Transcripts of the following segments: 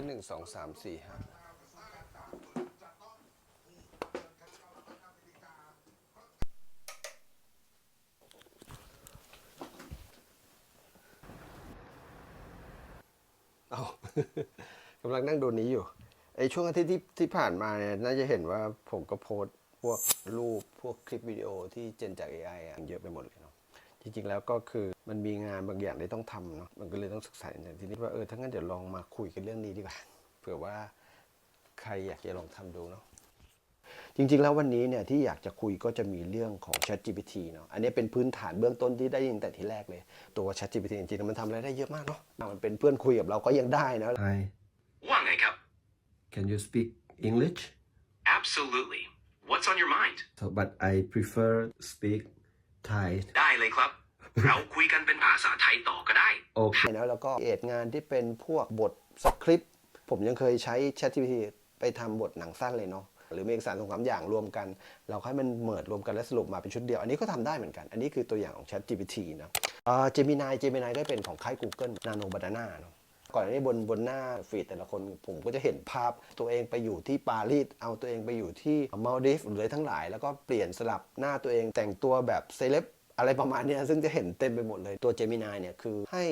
ช่นหนึ่งสองสามสี่ห้าเอากำลังนั่งดูนี้อยู่ ไอช่วงอาทิตย์ที่ที่ผ่านมาเนี่ยน่าจะเห็นว่าผมก็โพสต์พวกรูปพวกคลิปวิดีโอที่เจนจาก AI อะเยอะไปหมดเลยเนาะ จริงๆแล้วก็คือมันมีงานบางอย่างที่ต้องทำเนาะมันก็เลยต้องศึกษาอย่างทีนี้ว่าเออถ้างั้นเดี๋ยวลองมาคุยกันเรื่องนี้ดีกว่าเผื่อว่าใครอยากจะลองทำดูเนาะจริงๆแล้ววันนี้เนี่ยที่อยากจะคุยก็จะมีเรื่องของ ChatGPT เนาะอันนี้เป็นพื้นฐานเบื้องต้นที่ได้ยินแต่ทีแรกเลย ตัว ChatGPT จริงๆมันทำอะไรได้เยอะมากเนาะมันเป็นเพื่อนคุยกับเราก็ยังได้นะ Hi, ว่าไงครับ can you speak English? Absolutely What's on your mind So, but I prefer speak Thai. ได้เลยครับ เราคุยกันเป็นภาษาไทยต่อก็ได้ Okay. นะแล้วก็เอดงานที่เป็นพวกบทสคริปต์ผมยังเคยใช้ ChatGPT ไปทำบทหนังสั้นเลยเนาะหรือมีเอกสารสองสามอย่างรวมกัน เราให้มันเมิดรวมกันและสรุปมาเป็นชุดเดียว อันนี้ก็ทำได้เหมือนกัน อันนี้คือตัวอย่างของ ChatGPT นะเจมินายเจมินายก็เป็นของค่าย Google Nano Banana เนาะก่อนอันนี้บนบนหน้าฟีดแต่ละคนผมก็จะเห็นภาพตัวเองไปอยู่ที่ปารีสเอาตัวเองไปอยู่ที่มาลดีฟหรืออะไรทั้งหลาย แล้วก็เปลี่ยนสลับหน้าตัวเองแต่งตัวแบบเซเลบ อะไรประมาณนี้ซึ่งจะเห็นเต็มไปหมดเลยตัวเจมินายเนี่ยคือให้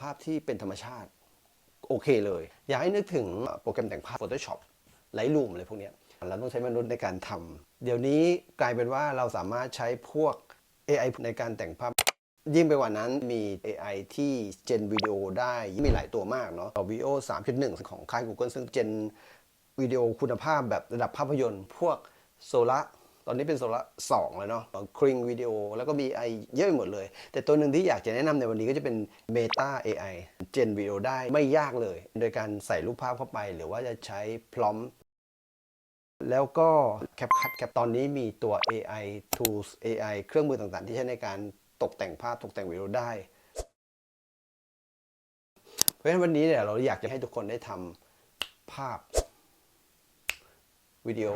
ภาพที่เป็นธรรมชาติ โอเคเลย อยากให้นึกถึงโปรแกรมแต่งภาพ Photoshop Lightroom อะไรพวกนี้เราต้องใช้มนุษย์ในการทำเดี๋ยวนี้กลายเป็นว่าเราสามารถใช้พวก AI ในการแต่งภาพ ยิ่งไปกว่านั้นมี AI ที่เจนวิดีโอได้มีหลายตัวมากเนาะวิดีโอ3.1 ของค่าย Google ซึ่งเจนวิดีโอคุณภาพแบบระดับภาพยนตร์ พวกโซล่า ตอนนี้เป็นโซล่าสองแล้วเนาะคริงวิดีโอแล้วก็มีไอเยอะไปหมดเลย แต่ตัวหนึ่งที่อยากจะแนะนำในวันนี้ก็จะเป็น Meta AI เจนวิดีโอได้ไม่ยากเลย โดยการใส่รูปภาพเข้าไป หรือว่าจะใช้พร้อม แล้วก็ CapCut ครับตอนนี้มีตัว AI tools AI เครื่องมือต่างๆ ที่ใช้ในการตกแต่งภาพตกแต่งวิดีโอได้ เพราะฉะนั้นวันนี้เนี่ยเราอยากจะให้ทุกคนได้ทำภาพวิดีโอ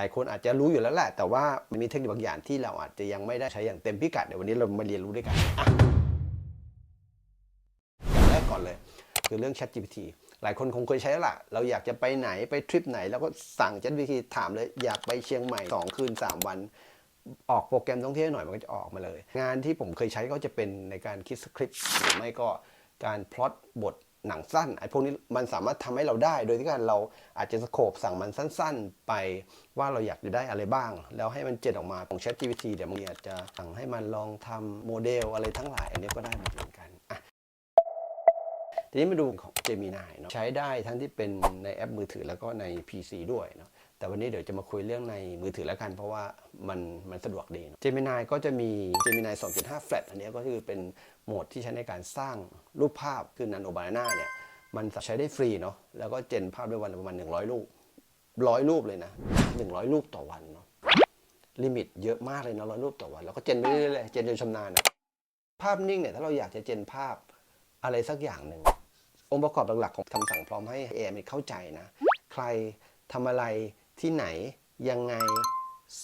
ลายคนอาจจะรู้อยู่แล้วแหละ แต่ว่ามันมีเทคนิคบางอย่างที่เราอาจจะยังไม่ได้ใช้อย่างเต็มพิกัดเดี๋ยววันนี้เรามาเรียนรู้ด้วยกันอะอย่างแรกก่อนเลย คือเรื่อง Chat GPT หลายคนคงเคยใช้แล้วล่ะ เราอยากจะไปไหนไปทริปไหน แล้วก็สั่ง Chat GPT ถามเลยอยากไปเชียงใหม่ 2 คืน 3 วันออกโปรแกรมท่องเที่ยวหน่อยมันก็จะออกมาเลย งานที่ผมเคยใช้ก็จะเป็นในการคิดสคริปต์หรือไม่ก็การพล็อตบท หนังสั้นไอ้พวกนี้มันสามารถทำให้เราได้ โดยที่การเราอาจจะสโคบสั่งมันสั้น ๆ ไปว่าเราอยากจะได้อะไรบ้าง แล้วให้มันเจ็ดออกมาของ Chat GPT เดี๋ยวบางทีอาจจะสั่งให้มันลองทำโมเดลอะไรทั้งหลาย อันนี้ก็ได้หมดเหมือนกันอะทีนี้มาดูของ Gemini เนาะใช้ได้ทั้งที่เป็นในแอปมือถือแล้วก็ใน PC ด้วยเนาะ แต่วันนี้เดี๋ยวจะมาคุยเรื่องในมือถือแล้วกัน เพราะว่ามันมันสะดวกดีเนอะ Gemini ก็จะมี Gemini 2.5 Flat อันนี้ก็คือเป็นโหมดที่ใช้ในการสร้างรูปภาพคือ Nano Banana เนี่ยมันใช้ได้ฟรีเนาะแล้วก็เจนภาพได้วันประมาณ 100 รูปร้อยรูปเลยนะ 100 รูปต่อวันเนาะลิมิตเยอะมากเลยนะร้อยรูปต่อวัน แล้วก็เจนไปเรื่อยๆเจนจนชำนาญอะภาพนิ่งเนี่ยถ้าเราอยากจะเจนภาพอะไรสักอย่างหนึ่งองค์ประกอบหลักๆของคำสั่งพร้อมให้ AI มันเข้าใจนะ ใครทำอะไร ที่ไหนยังไง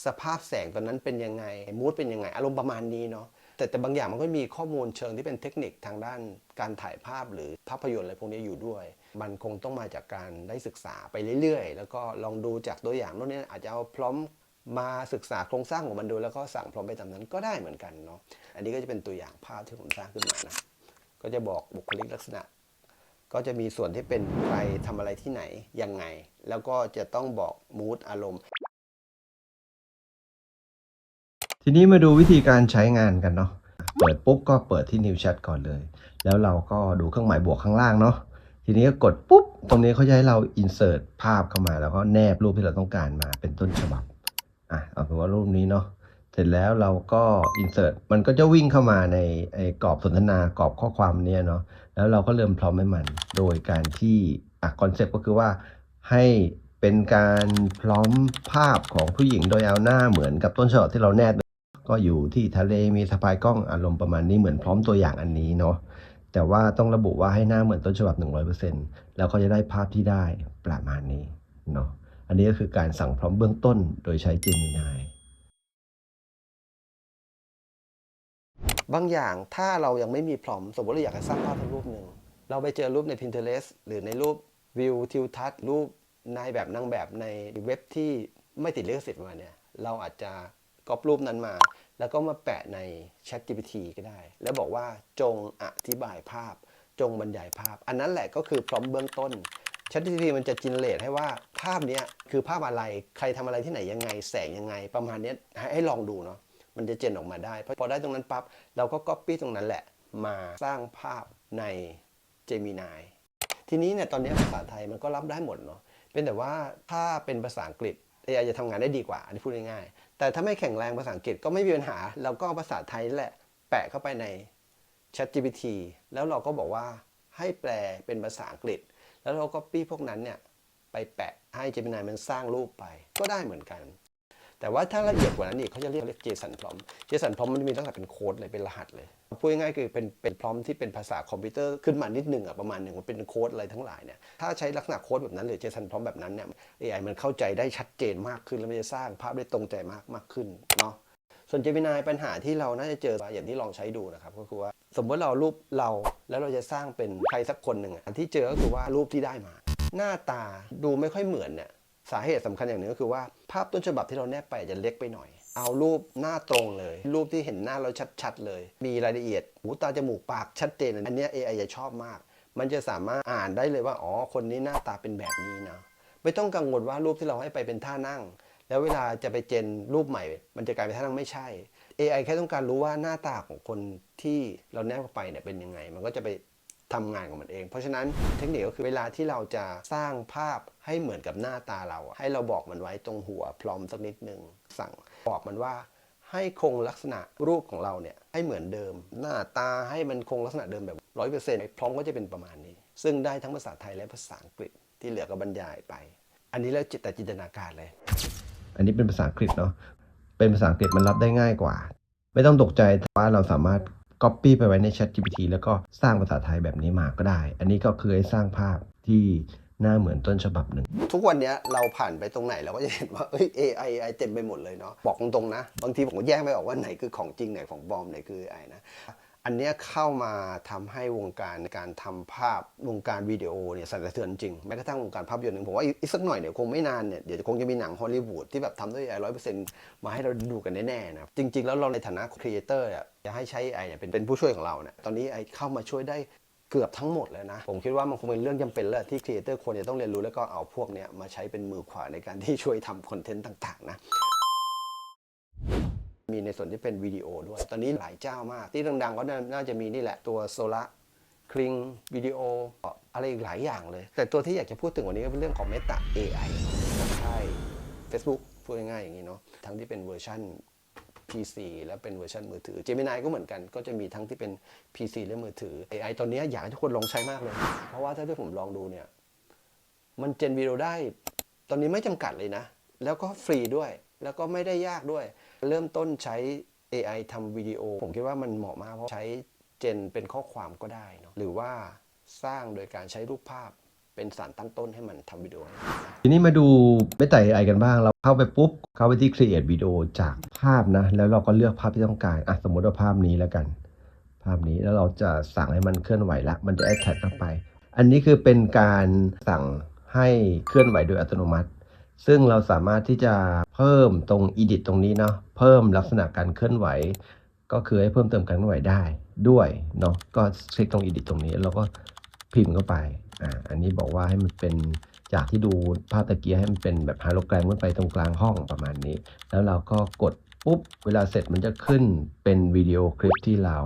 สภาพแสงตอนนั้นเป็นยังไงมูดเป็นยังไง อารมณ์ประมาณนี้เนาะแต่แต่บางอย่างมันก็มีข้อมูลเชิงที่เป็นเทคนิคทางด้านการถ่ายภาพหรือภาพยนตร์อะไรพวกนี้อยู่ด้วย มันคงต้องมาจากการได้ศึกษาไปเรื่อยๆ แล้วก็ลองดูจากตัวอย่างโน้นนี่อาจจะเอาพร้อมมาศึกษาโครงสร้างของมันดู แล้วก็สั่งพร้อมไปตามนั้นก็ได้เหมือนกันเนาะอันนี้ก็จะเป็นตัวอย่างภาพที่ผมสร้างขึ้นมานะก็จะบอกบุคลิกลักษณะ ก็จะมีส่วนที่เป็นใครทำอะไรที่ไหนยังไง แล้วก็จะต้องบอกมูดอารมณ์ ทีนี้มาดูวิธีการใช้งานกันเนาะเปิดปุ๊บก็เปิดที่ New Chat ก่อนเลย แล้วเราก็ดูเครื่องหมายบวกข้างล่างเนาะทีนี้ก็กดปุ๊บ ตรงนี้เขาจะให้เรา insert ภาพเข้ามา แล้วก็แนบรูปที่เราต้องการมาเป็นต้นฉบับอะเอาเป็นว่ารูปนี้เนาะเสร็จแล้วเราก็ insert มันก็จะวิ่งเข้ามาในไอ้กรอบสนทนากรอบข้อความเนี้ยเนาะแล้วเราก็เริ่มพร้อมให้มัน โดยการที่อะคอนเซ็ปต์ก็คือว่า ให้เป็นการพร้อมภาพของผู้หญิงโดยเอาหน้าเหมือนกับต้นฉบับที่เราแนบก็อยู่ที่ทะเลมีสะพายกล้องอารมณ์ประมาณนี้เหมือนพร้อมตัวอย่างอันนี้เนาะแต่ว่าต้องระบุว่าให้หน้าเหมือนต้นฉบับ 100%แล้วก็จะได้ภาพที่ได้ประมาณนี้เนาะอันนี้ก็คือการสั่งพร้อมเบื้องต้นโดยใช้ Gemini บางอย่างถ้าเรายังไม่มีพร้อมสมมติเราอยากจะสร้างภาพทั้งรูปหนึ่งเราไปเจอรูปใน Pinterest หรือในรูป วิวทิวทัศน์รูปนายแบบนางแบบในเว็บที่ไม่ติดลิขสิทธิ์มาเนี้ยเราอาจจะก๊อปรูปนั้นมา แล้วก็มาแปะใน Chat GPT ก็ได้ แล้วบอกว่าจงอธิบายภาพ จงบรรยายภาพ อันนั้นแหละก็คือพร้อมเบื้องต้น Chat GPT มันจะจินเรตให้ว่าภาพเนี้ยคือภาพอะไรใครทำอะไรที่ไหนยังไง แสงยังไง ประมาณนี้ให้ลองดูเนาะมันจะเจนออกมาได้พอพอได้ตรงนั้นปั๊บเราก็ก๊อปปี้ตรงนั้นแหละ มาสร้างภาพใน Gemini ทีนี้เนี่ยตอนนี้ภาษาไทยมันก็รับได้หมดเนาะเป็นแต่ว่าถ้าเป็นภาษาอังกฤษ AI จะทำงานได้ดีกว่า อันนี้พูดง่ายๆแต่ถ้าไม่แข็งแรงภาษาอังกฤษก็ไม่มีปัญหาเราก็เอาภาษาไทยแหละแปะเข้าไปใน ChatGPT แล้วเราก็บอกว่าให้แปลเป็นภาษาอังกฤษ แล้วเราก็ปี้พวกนั้นเนี่ยไปแปะให้ Gemini มันสร้างรูปไป ก็ได้เหมือนกัน แต่ว่าถ้าละเอียดกว่านั้นอีกเขาจะเรียกเรียก JSON prompt JSON prompt มันจะมีตั้งแต่เป็นโค้ดเลยเป็นรหัสเลยพูดง่ายๆคือเป็นเป็นพร้อมที่เป็นภาษาคอมพิวเตอร์ขึ้นมานิดหนึ่งอะประมาณหนึ่งมันเป็นโค้ดอะไรทั้งหลายเนี่ยถ้าใช้ลักษณะโค้ดแบบนั้นหรือ JSON prompt แบบนั้นเนี่ย AI มันเข้าใจได้ชัดเจนมากขึ้นแล้วมันจะสร้างภาพได้ตรงใจมากมากขึ้นเนาะส่วน Gemini ปัญหาที่เราน่าจะเจออย่างที่ลองใช้ดูนะครับก็คือว่าสมมติเรารูปเราแล้วเราจะสร้างเป็นใครสักคนหนึ่งอะที่เจอก็คือว่ารูปที่ได้มา หน้าตาดูไม่ค่อยเหมือนเนี่ย สาเหตุสำคัญอย่างหนึ่งก็คือว่าภาพต้นฉบับที่เราแนบไปจะเล็กไปหน่อย เอารูปหน้าตรงเลย รูปที่เห็นหน้าเราชัดๆเลย มีรายละเอียดหูตาจมูกปากชัดเจนอันนี้ AI จะชอบมาก มันจะสามารถอ่านได้เลยว่าอ๋อคนนี้หน้าตาเป็นแบบนี้นะไม่ต้องกังวลว่ารูปที่เราให้ไปเป็นท่านั่ง แล้วเวลาจะไปเจนรูปใหม่ มันจะกลายเป็นท่านั่งไม่ใช่ AI แค่ต้องการรู้ว่าหน้าตาของคนที่เราแนบไปเนี่ยเป็นยังไง มันก็จะไปทำงานของมันเอง เพราะฉะนั้นเทคนิคก็คือเวลาที่เราจะสร้างภาพ ให้เหมือนกับหน้าตาเรา ให้เราบอกมันไว้ตรงหัวพร้อมสักนิดนึง สั่งบอกมันว่าให้คงลักษณะรูปของเราเนี่ยให้เหมือนเดิม หน้าตาให้มันคงลักษณะเดิมแบบร้อยเปอร์เซ็นต์พร้อมก็จะเป็นประมาณนี้ ซึ่งได้ทั้งภาษาไทยและภาษาอังกฤษที่เหลือก็บรรยายไป อันนี้แล้วจิตแต่จินตนาการเลย อันนี้เป็นภาษาอังกฤษเนาะเป็นภาษาอังกฤษมันรับได้ง่ายกว่า ไม่ต้องตกใจว่าเราสามารถ Copy ไปไว้ใน Chat GPT แล้วก็สร้างภาษาไทยแบบนี้มาก็ได้ อันนี้ก็คือให้สร้างภาพที่ หน้าเหมือนต้นฉบับหนึ่ง ทุกวันนี้เราผ่านไปตรงไหนเราก็จะเห็นว่าเอ้ย AI AI เต็มไปหมดเลยเนาะบอกตรงๆนะ บางทีผมก็แยกไม่ออกว่าไหนคือของจริงไหนของปลอมไหนคือ AI นะอันนี้เข้ามาทำให้วงการการทำภาพวงการวิดีโอเนี่ยสั่นสะเทือนจริงแม้กระทั่งวงการภาพยนตร์หนึ่งผมว่าอีกอีกสักหน่อยเนี่ยคงไม่นานเนี่ยเดี๋ยวคงจะมีหนังฮอลลีวูดที่แบบทำด้วย AI ร้อยเปอร์เซ็นต์มาให้เราดูกันแน่ๆนะจริง ๆ แล้วเราในฐานะครีเอเตอร์จะให้ใช้ AI เนี่ยเป็นเป็นผู้ช่วยของเราเนี่ยตอนนี้ AI เข้ามาช่วยได้ เกือบทั้งหมดแล้วนะ ผมคิดว่ามันคงเป็นเรื่องจำเป็นแล้วที่ครีเอเตอร์ควรจะต้องเรียนรู้แล้วก็เอาพวกเนี้ยมาใช้เป็นมือขวาในการที่ช่วยทำคอนเทนต์ต่างๆ นะมีในส่วนที่เป็นวิดีโอด้วย ตอนนี้หลายเจ้ามาก ที่ดังๆก็น่าจะมีนี่แหละตัวโซละคลิงวิดีโออะไรอีกหลายอย่างเลย แต่ตัวที่อยากจะพูดถึงวันนี้ก็เป็นเรื่องของ Meta AI ใช่ Facebook พูดง่ายๆอย่างนี้เนาะทั้งที่เป็นเวอร์ชัน PC และเป็นเวอร์ชันมือถือ Gemini ก็เหมือนกันก็จะมีทั้งที่เป็น PC และมือถือ AI ตอนนี้อยากให้ทุกคนลองใช้มากเลย เพราะว่าถ้าที่ผมลองดูเนี่ย มันเจนวิดีโอได้ ตอนนี้ไม่จำกัดเลยนะ แล้วก็ฟรีด้วย แล้วก็ไม่ได้ยากด้วย เริ่มต้นใช้ AI ทำวิดีโอ ผมคิดว่ามันเหมาะมากเพราะใช้เจนเป็นข้อความก็ได้เนอะหรือว่าสร้างโดยการใช้รูปภาพ เป็นสารตั้งต้นให้มันทำวิดีโอ ทีนี้มาดูไม่แต่ AI กันบ้าง เราเข้าไปปุ๊บ เข้าไปที่ create video จากภาพนะ แล้วเราก็เลือกภาพที่ต้องการอะสมมติว่าภาพนี้แล้วกัน ภาพนี้แล้วเราจะสั่งให้มันเคลื่อนไหวละ มันจะ add tag เข้าไป อันนี้คือเป็นการสั่งให้เคลื่อนไหวโดยอัตโนมัติ ซึ่งเราสามารถที่จะเพิ่มตรง edit ตรงนี้เนาะ เพิ่มลักษณะการเคลื่อนไหว ก็คือให้เพิ่มเติมการเคลื่อนไหวได้ด้วยเนาะ ก็คลิกตรง edit ตรงนี้แล้วก็พิมพ์เข้าไป อ่าอันนี้บอกว่าให้มันเป็นจากที่ดูภาพตะเกียให้มันเป็นแบบไฮโลแกรมขึ้นไปตรงกลางห้องประมาณนี้ แล้วเราก็กดปุ๊บเวลาเสร็จมันจะขึ้นเป็นวิดีโอคลิปที่เรา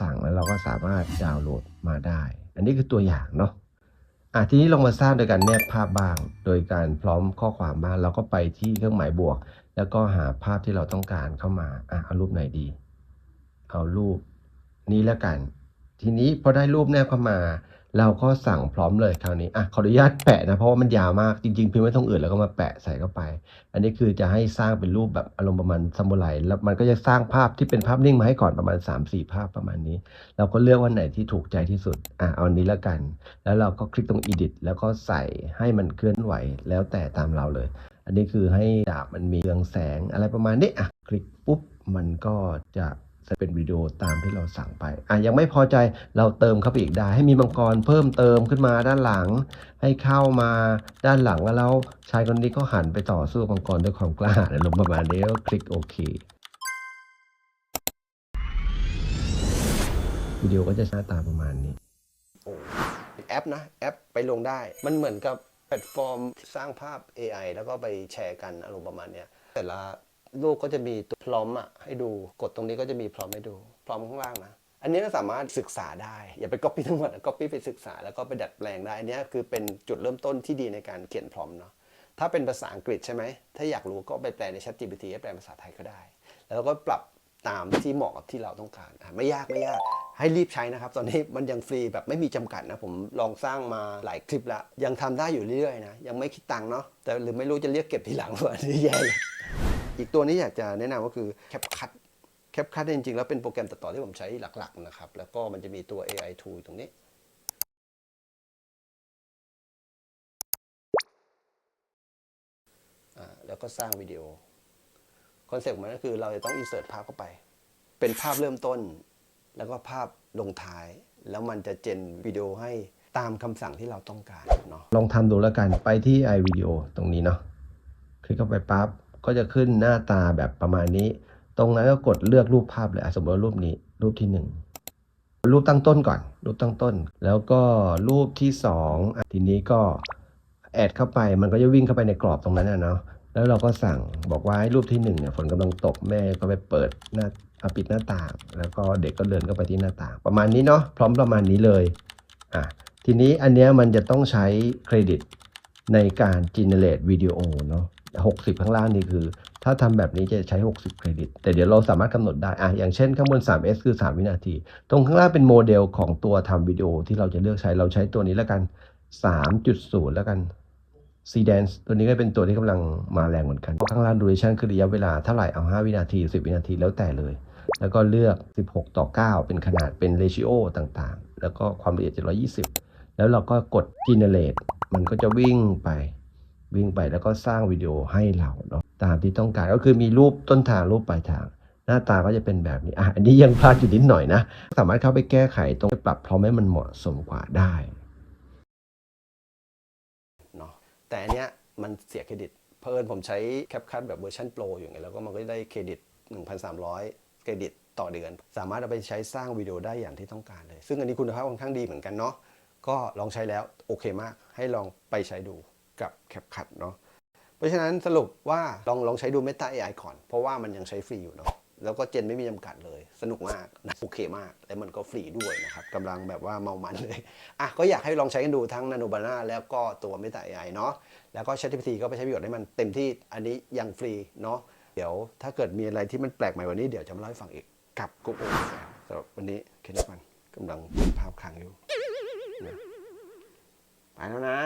สั่งแล้วเราก็สามารถดาวน์โหลดมาได้ อันนี้คือตัวอย่างเนาะอะทีนี้ลองมาสร้างโดยการแนบภาพบ้าง โดยการพร้อมข้อความบ้างเราก็ไปที่เครื่องหมายบวก แล้วก็หาภาพที่เราต้องการเข้ามาอะเอารูปไหนดี เอารูปนี้แล้วกัน ทีนี้พอได้รูปแนบเข้ามา เราก็สั่งพร้อมเลยคราวนี้อะขออนุญาตแปะนะเพราะว่ามันยาวมากจริงๆพิมพ์ไว้ตรงอื่นแล้วก็มาแปะใส่เข้าไป อันนี้คือจะให้สร้างเป็นรูปแบบอารมณ์ประมาณซามูไรแล้วมันก็จะสร้างภาพที่เป็นภาพนิ่งมาให้ก่อนประมาณ 3-4 ภาพประมาณนี้ เราก็เลือกว่าไหนที่ถูกใจที่สุดอะเอาอันนี้แล้วกัน แล้วเราก็คลิกตรง edit แล้วก็ใส่ให้มันเคลื่อนไหวแล้วแต่ตามเราเลย อันนี้คือให้ดาบมันมีเรืองแสงอะไรประมาณนี้อะคลิกปุ๊บมันก็จะ เป็นวิดีโอตามที่เราสั่งไปอะยังไม่พอใจเราเติมเข้าไปอีกได้ ให้มีมังกรเพิ่มเติมขึ้นมาด้านหลัง ให้เข้ามาด้านหลังแล้วชายคนนี้ก็หันไปต่อสู้มังกรด้วยความกล้าหาญอารมณ์ประมาณนี้ก็คลิกโอเควิดีโอก็จะหน้าตาประมาณนี้แอปนะแอปไปลงได้ มันเหมือนกับแพลตฟอร์มสร้างภาพ AI แล้วก็ไปแชร์กันอารมณ์ประมาณเนี้ยแต่ละ ลูกก็จะมีตัวพร้อมอะให้ดูกดตรงนี้ก็จะมีพร้อมให้ดู พร้อมข้างล่างนะ อันนี้ก็สามารถศึกษาได้ อย่าไป copy ทั้งหมด copy ไปศึกษาแล้วก็ไปดัดแปลงได้ อันนี้คือเป็นจุดเริ่มต้นที่ดีในการเขียนพร้อมเนาะถ้าเป็นภาษาอังกฤษใช่ไหม ถ้าอยากรู้ก็ไปแปลใน ChatGPT ให้แปลภาษาไทยก็ได้ แล้วก็ปรับตามที่เหมาะกับที่เราต้องการ ไม่ยากไม่ยาก ให้รีบใช้นะครับ ตอนนี้มันยังฟรีแบบไม่มีจำกัดนะ ผมลองสร้างมาหลายคลิปแล้วยังทำได้อยู่เรื่อยๆนะ ยังไม่คิดตังค์เนาะ แต่หรือไม่รู้จะเรียกเก็บทีหลังว่าอันนี้แย่เลย อีกตัวนี้อยากจะแนะนำก็คือ CapCut CapCut เนี่ยจริงๆ แล้วเป็นโปรแกรมตัดต่อที่ผมใช้หลักๆนะครับ แล้วก็มันจะมีตัว AI tool ตรงนี้อ่าแล้วก็สร้างวิดีโอ คอนเซ็ปต์ของมันก็คือเราจะต้อง insert ภาพเข้าไป เป็นภาพเริ่มต้น แล้วก็ภาพลงท้าย แล้วมันจะเจนวิดีโอให้ตามคำสั่งที่เราต้องการเนาะลองทำดูแล้วกันไปที่ iVideo ตรงนี้เนาะคลิกเข้าไปปั๊บ ก็จะขึ้นหน้าตาแบบประมาณนี้ ตรงนั้นก็กดเลือกรูปภาพเลยสมมติว่ารูปนี้รูปที่หนึ่งรูปตั้งต้นก่อน รูปตั้งต้น แล้วก็รูปที่สองทีนี้ก็แอดเข้าไปมันก็จะวิ่งเข้าไปในกรอบตรงนั้นนะเนาะแล้วเราก็สั่งบอกว่าให้รูปที่หนึ่งเนี่ยฝนกำลังตกแม่ก็ไปเปิดหน้าอะปิดหน้าต่าง แล้วก็เด็กก็เดินเข้าไปที่หน้าต่าง ประมาณนี้เนาะพร้อมประมาณนี้เลยอะทีนี้อันเนี้ยมันจะต้องใช้เครดิตในการ generate วิดีโอเนาะ 60 ข้างล่างนี่คือ ถ้าทำแบบนี้จะใช้ 60 เครดิต แต่เดี๋ยวเราสามารถกำหนดได้อะอย่างเช่นข้างบน 3S คือ 3 วินาที ตรงข้างล่างเป็นโมเดลของตัวทำวิดีโอที่เราจะเลือกใช้เราใช้ตัวนี้แล้วกัน 3.0 แล้วกัน C dance ตัวนี้ก็เป็นตัวที่กำลังมาแรงเหมือนกัน ข้างล่าง duration คือระยะเวลาเท่าไหร่เอา 5 วินาที 10 วินาทีแล้วแต่เลย แล้วก็เลือก 16 ต่อ 9 เป็นขนาดเป็น ratio ต่างๆ แล้วก็ความละเอียด720 แล้วเราก็กด generate มันก็จะวิ่งไป วิ่งไปแล้วก็สร้างวิดีโอให้เราเนาะตามที่ต้องการก็คือมีรูปต้นทางรูปปลายทาง หน้าตาก็จะเป็นแบบนี้อะอันนี้ยังพลาดอยู่นิดหน่อยนะ สามารถเข้าไปแก้ไขตรงปรับพร้อมให้มันเหมาะสมกว่าได้เนาะแต่อันเนี้ยมันเสียเครดิตเพราะเอิญผมใช้ CapCut แบบเวอร์ชันโปรอยู่ไงแล้วก็มันก็ได้เครดิต 1,300 เครดิตต่อเดือน สามารถเอาไปใช้สร้างวิดีโอได้อย่างที่ต้องการเลย ซึ่งอันนี้คุณภาพค่อนข้างดีเหมือนกันเนาะก็ลองใช้แล้วโอเคมากให้ลองไปใช้ดู กับ CapCut เนาะเพราะฉะนั้นสรุปว่าลองลองใช้ดู Meta AI ก่อน เพราะว่ามันยังใช้ฟรีอยู่เนาะแล้วก็เจนไม่มีจำกัดเลย สนุกมากนะโอเคมาก และมันก็ฟรีด้วยนะครับกำลังแบบว่าเมามันเลย อะ ก็อยากให้ลองใช้กันดูทั้ง Nano Banana แล้วก็ตัว Meta AI เนาะแล้วก็ ChatGPT ก็ไปใช้ประโยชน์ให้มันเต็มที่อันนี้ยังฟรีเนาะเดี๋ยวถ้าเกิดมีอะไรที่มันแปลกใหม่วันนี้เดี๋ยวจะมาเล่าให้ฟังอีกกับกุ๊กโอ๊ตสำหรับวันนี้แค่นี้ก่อนกำลังภาพค้างอยู่นะไปแล้วนะ